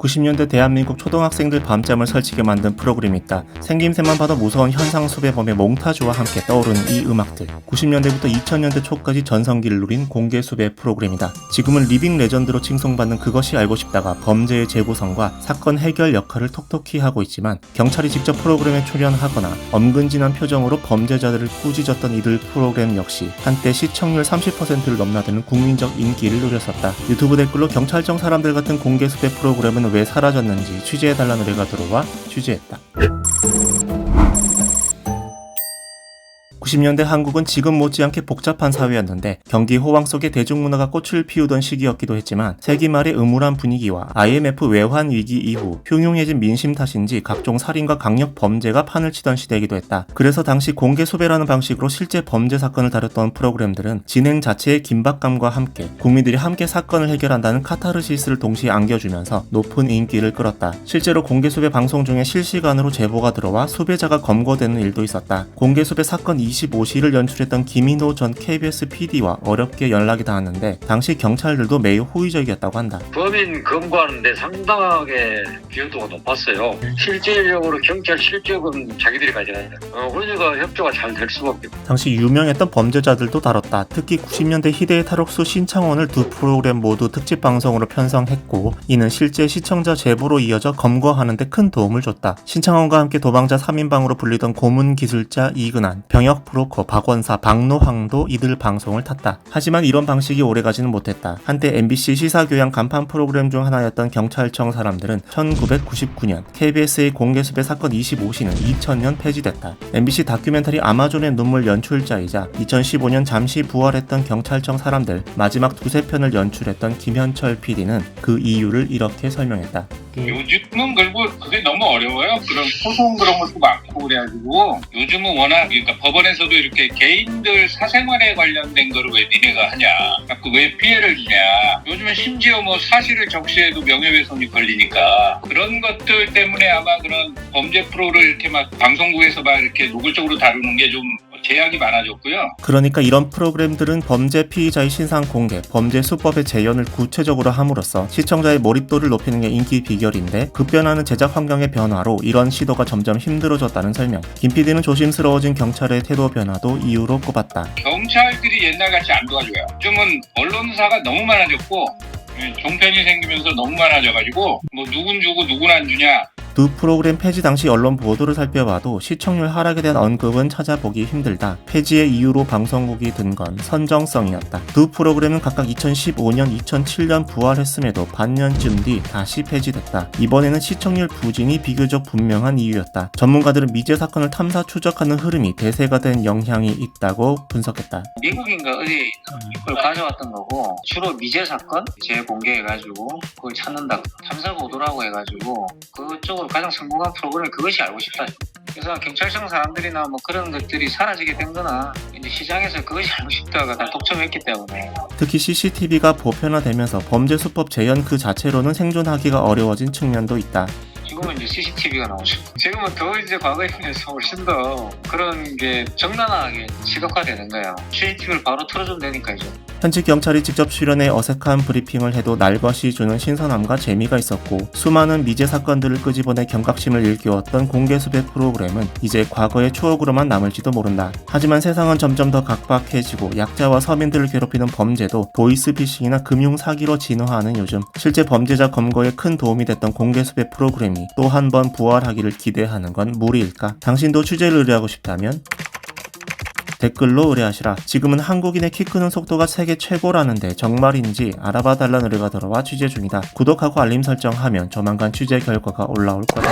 90년대 대한민국 초등학생들 밤잠을 설치게 만든 프로그램이 있다. 생김새만 봐도 무서운 현상 수배범의 몽타주와 함께 떠오르는 이 음악들. 90년대부터 2000년대 초까지 전성기를 누린 공개 수배 프로그램이다. 지금은 리빙 레전드로 칭송받는 그것이 알고 싶다가 범죄의 재구성과 사건 해결 역할을 톡톡히 하고 있지만 경찰이 직접 프로그램에 출연하거나 엄근진한 표정으로 범죄자들을 꾸짖었던 이들 프로그램 역시 한때 시청률 30%를 넘나드는 국민적 인기를 누렸었다. 유튜브 댓글로 경찰청 사람들 같은 공개 수배 프로그램은 왜 사라졌는지 취재해달라는 의뢰가 들어와 취재했다. 90년대 한국은 지금 못지않게 복잡한 사회였는데 경기 호황 속에 대중문화가 꽃을 피우던 시기였기도 했지만 세기 말의 음울한 분위기와 IMF 외환 위기 이후 흉흉해진 민심 탓인지 각종 살인과 강력 범죄가 판을 치던 시대이기도 했다. 그래서 당시 공개 소배라는 방식으로 실제 범죄 사건을 다뤘던 프로그램들은 진행 자체의 긴박감과 함께 국민들이 함께 사건을 해결한다는 카타르시스를 동시에 안겨주면서 높은 인기를 끌었다. 실제로 공개 소배 방송 중에 실시간으로 제보가 들어와 소배자가 검거되는 일도 있었다. 공개 소배 사건 25시를 연출했던 김인호 전 KBS PD와 어렵게 연락이 닿았는데 당시 경찰들도 매우 호의적이었다고 한다. 범인 검거하는데 상당하게 비용도가 높았어요. 실질적으로 경찰 실적은 자기들이 가져가요. 어, 그러니까 협조가 잘 될 수밖에. 당시 유명했던 범죄자들도 다뤘다. 특히 90년대 희대의 탈옥수 신창원을 두 프로그램 모두 특집 방송으로 편성했고 이는 실제 시청자 제보로 이어져 검거하는데 큰 도움을 줬다. 신창원과 함께 도망자 3인방으로 불리던 고문 기술자 이근한, 병역 브로커 박원사, 박노황도 이들 방송을 탔다. 하지만 이런 방식이 오래가지는 못했다. 한때 MBC 시사교양 간판 프로그램 중 하나였던 경찰청 사람들은 1999년 KBS의 공개수배 사건 25시는 2000년 폐지됐다. MBC 다큐멘터리 아마존의 눈물 연출자이자 2015년 잠시 부활했던 경찰청 사람들 마지막 두세 편을 연출했던 김현철 PD는 그 이유를 이렇게 설명했다. 요즘은 그리고 그게 너무 어려워요. 그런 소송 그런 것도 많고 그래가지고 요즘은 워낙 그러니까 법원에 서도 이렇게 개인들 사생활에 관련된 거를 왜 니네가 하냐, 자꾸 왜 피해를 주냐. 요즘은 심지어 뭐 사실을 적시해도 명예훼손이 걸리니까 그런 것들 때문에 아마 그런 범죄 프로를 이렇게 막 방송국에서 막 이렇게 노골적으로 다루는 게좀 제약이 많아졌고요. 그러니까 이런 프로그램들은 범죄 피의자의 신상 공개, 범죄 수법의 재현을 구체적으로 함으로써 시청자의 몰입도를 높이는 게 인기 비결인데 급변하는 제작 환경의 변화로 이런 시도가 점점 힘들어졌다는 설명. 김 PD는 조심스러워진 경찰의 태도 변화도 이유로 꼽았다. 경찰들이 옛날같이 안 도와줘요. 요즘은 언론사가 너무 많아졌고 예, 종편이 생기면서 너무 많아져가지고 뭐 누군 주고 누군 안 주냐 두 프로그램 폐지 당시 언론 보도를 살펴봐도 시청률 하락에 대한 언급은 찾아보기 힘들다. 폐지의 이유로 방송국이 든 건 선정성이었다. 두 프로그램은 각각 2015년, 2007년 부활했음에도 반년쯤 뒤 다시 폐지됐다. 이번에는 시청률 부진이 비교적 분명한 이유였다. 전문가들은 미제 사건을 탐사 추적하는 흐름이 대세가 된 영향이 있다고 분석했다. 미국인가 있는 그걸 가져왔던 거고 주로 미제 사건 재공개해가지고 그걸 찾는다 탐사 보도라고 해가지고 그쪽으로 가장 성공한 프로그램이 그것이 알고 싶다. 그래서 경찰청 사람들이나 뭐 그런 것들이 사라지게 된 거나 이제 시장에서 그것이 알고 싶다가 다 독점했기 때문에. 특히 CCTV가 보편화되면서 범죄 수법 재현 그 자체로는 생존하기가 어려워진 측면도 있다. 지금은 이제 CCTV가 나오죠. 지금은 더 이제 과거에 비해서 훨씬 더 그런 게 적나라하게 시각화되는 거야 CCTV를 바로 틀어주면 되니까 이제 현직 경찰이 직접 출연해 어색한 브리핑을 해도 날것이 주는 신선함과 재미가 있었고 수많은 미제 사건들을 끄집어내 경각심을 일깨웠던 공개 수배 프로그램은 이제 과거의 추억으로만 남을지도 모른다. 하지만 세상은 점점 더 각박해지고 약자와 서민들을 괴롭히는 범죄도 보이스피싱이나 금융 사기로 진화하는 요즘 실제 범죄자 검거에 큰 도움이 됐던 공개 수배 프로그램이 또 한 번 부활하기를 기대하는 건 무리일까? 당신도 취재를 의뢰하고 싶다면 댓글로 의뢰하시라. 지금은 한국인의 키 크는 속도가 세계 최고라는데 정말인지 알아봐 달라는 의뢰가 들어와 취재 중이다. 구독하고 알림 설정하면 조만간 취재 결과가 올라올 거다.